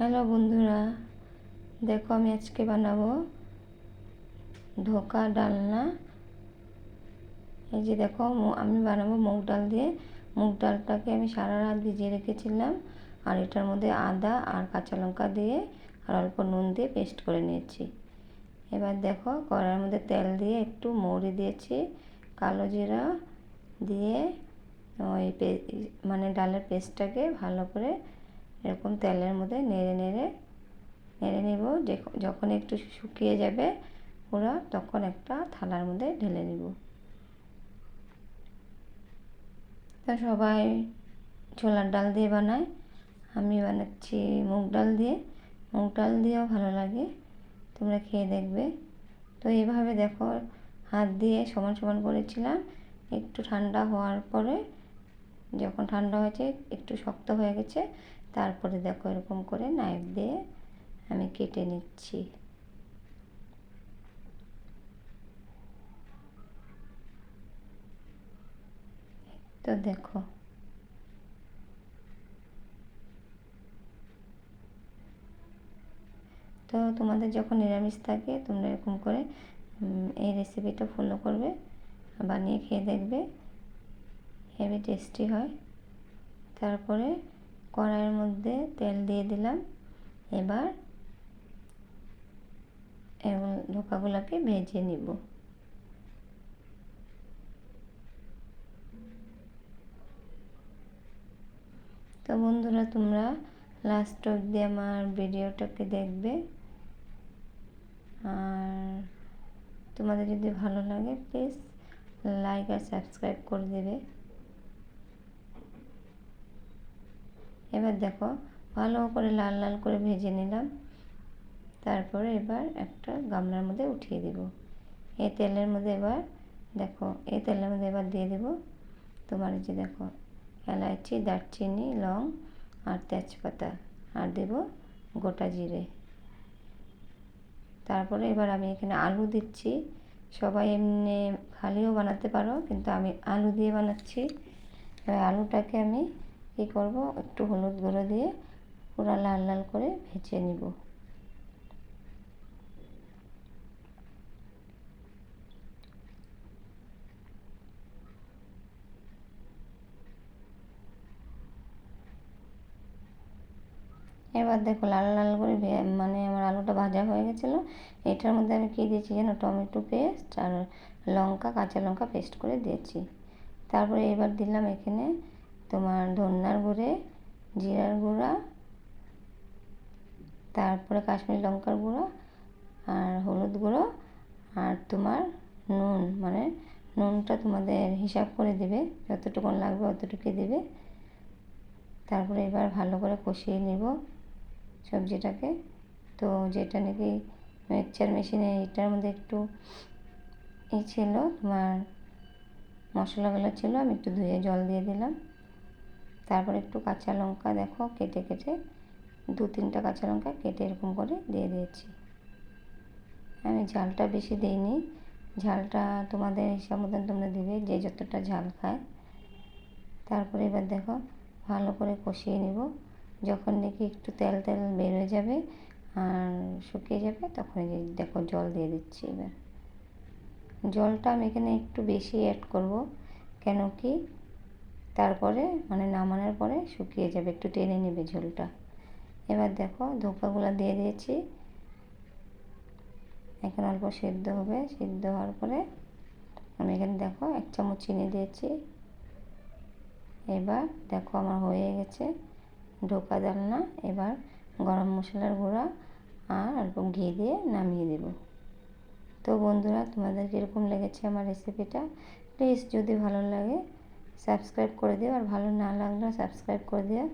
Hello বন্ধুরা, দেখো আমি আজকে বানাবো ধোকা ডালনা। এই যে দেখো আমি বানাবো মুগ ডাল দিয়ে। মুগ ডালটাকে আমি সারা রাত ভিজিয়ে রেখেছিলাম, আর এটার মধ্যে আদা আর কাঁচা লঙ্কা দিয়ে আর অল্প নুন দিয়ে পেস্ট করে নিয়েছি। এবার দেখো কড়ার মধ্যে তেল দিয়ে একটু মৌরি দিয়েছি, কালো জিরা দিয়ে ওই মানে ডালের পেস্টটাকে ভালো করে এরকম তেলের মধ্যে নেড়ে নেড়ে নেড়ে নেব। যখন একটু শুকিয়ে যাবে পুরো, তখন একটা থালার মধ্যে ঢেলে নেব। তো সবাই ছোলার ডাল দিয়ে বানায়। আমি বানাচ্ছি মুগ ডাল দিয়ে। মুগ ডাল দিয়েও ভালো লাগে। তোমরা খেয়ে দেখবে। তো এইভাবে দেখো, হাত দিয়ে সমান সমান করেছিলাম। একটু ঠান্ডা হওয়ার পরে যখন ঠান্ডা হয়েছে, একটু শক্ত হয়ে গেছে, তারপরে দেখো এরকম করে নাইফ দিয়ে আমি কেটে নিচ্ছি। তো দেখো। তো তোমাদের যখন নিরামিষ থাকে, তোমরা এরকম করে এই রেসিপিটা ফলো করবে, বানিয়ে খেয়ে দেখবে। হেভি টেস্টি হয়। তারপরে কড়াইয়ের মধ্যে তেল দিয়ে দিলাম। এবার এবং ধোকাগুলোকে ভেজে নিব। তো বন্ধুরা, তোমরা লাস্ট অবধি আমার ভিডিওটাকে দেখবে। আর তোমাদের যদি ভালো লাগে প্লিজ লাইক আর সাবস্ক্রাইব করে দেবে। এবার দেখো, ভালো করে লাল লাল করে ভেজে নিলাম। তারপরে এবার একটা গামলার মধ্যে উঠিয়ে দিব। এই তেলের মধ্যে এবার দেখো এই তেলের মধ্যে এবার দিয়ে দেব তোমার যে দেখো এলাচি দারচিনি, লং আর তেজপাতা। আর দেব গোটা জিরে। তারপরে এবার আমি এখানে আলু দিচ্ছি। সবাই এমনি খালিও বানাতে পারো, কিন্তু আমি আলু দিয়ে বানাচ্ছি। এবার আলুটাকে আমি কী করব? একটু হলুদ গুঁড়ো দিয়ে পুরো লাল লাল করে ভেজে নিব। এবার দেখো লাল লাল করে মানে আমার আলুটা ভাজা হয়ে গেছিল। এটার মধ্যে আমি কী দিয়েছি যেন? টমেটো পেস্ট আর লঙ্কা, কাঁচা লঙ্কা পেস্ট করে দিয়েছি। তারপরে এবার দিলাম এখানে তোমার ধন্যার গুঁড়ে, জিরার গুঁড়া, তারপরে কাশ্মীরি লঙ্কার গুঁড়ো আর হলুদ গুঁড়ো আর তোমার নুন মানে নুনটা তোমাদের হিসাব করে দেবে, যতটুকুন লাগবে অতটুকুই দেবে। তারপরে এবার ভালো করে কষিয়ে নিব সবজিটাকে। তো যেটা নাকি মিক্সচার মেশিনে এটার মধ্যে একটু ই ছিল, তোমার মশলাগুলো ছিল, আমি একটু ধুয়ে জল দিয়ে দিলাম। তারপর একটু কাঁচা লঙ্কা দেখো কেটে কেটে দু তিনটা কাঁচা লঙ্কা কেটে এরকম করে দিয়ে দিয়েছি। আমি ঝালটা বেশি দিইনি। ঝালটা তোমাদের হিসাব মতন তোমরা দিবে, যে যতটা ঝাল খায়। তারপরে এবার দেখো ভালো করে কষিয়ে নিব। যখন নাকি একটু তেল তেল বের হয়ে যাবে আর শুকিয়ে যাবে তখন দেখো জল দিয়ে দিচ্ছি এবার। জলটা আমি এখানে একটু বেশি অ্যাড করব। কেন কি তারপরে মানে নামানোর পরে শুকিয়ে যাবে, একটু টেনে নেবে ঝোলটা। এবার দেখো ধোকাগুলো দিয়ে দিয়েছি। এখন অল্প সেদ্ধ হবে, সেদ্ধ হওয়ার পরে আমি এখানে দেখো এক চামচ চিনি দিয়েছি। এবার দেখো আমার হয়ে গেছে ঢোকা ডালনা এবার গরম মশলার গুঁড়া আর অল্প ঘি দিয়ে নামিয়ে দেব। তো বন্ধুরা, তোমাদের কীরকম লেগেছে আমার রেসিপিটা প্লিজ যদি ভালো লাগে সাবস্ক্রাইব করে দিও, আর ভালো না লাগলেও সাবস্ক্রাইব করে দিও,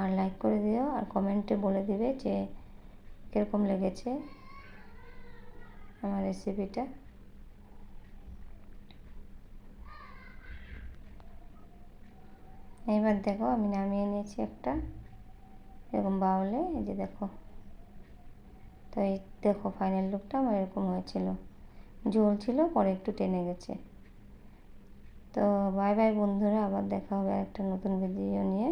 আর লাইক করে দিও, আর কমেন্টে বলে দিবে যে কীরকম লেগেছে আমার রেসিপিটা এইবার দেখো আমি নামিয়ে নিয়েছি একটা এরকম বাউলে, এই যে দেখো। তো এই দেখো ফাইনাল লুকটা আমার এরকম হয়েছিল। ঝোল ছিল, পরে একটু টেনে গেছে। তো বাই বাই বন্ধুরা আবার দেখা হবে একটা নতুন ভিডিও নিয়ে।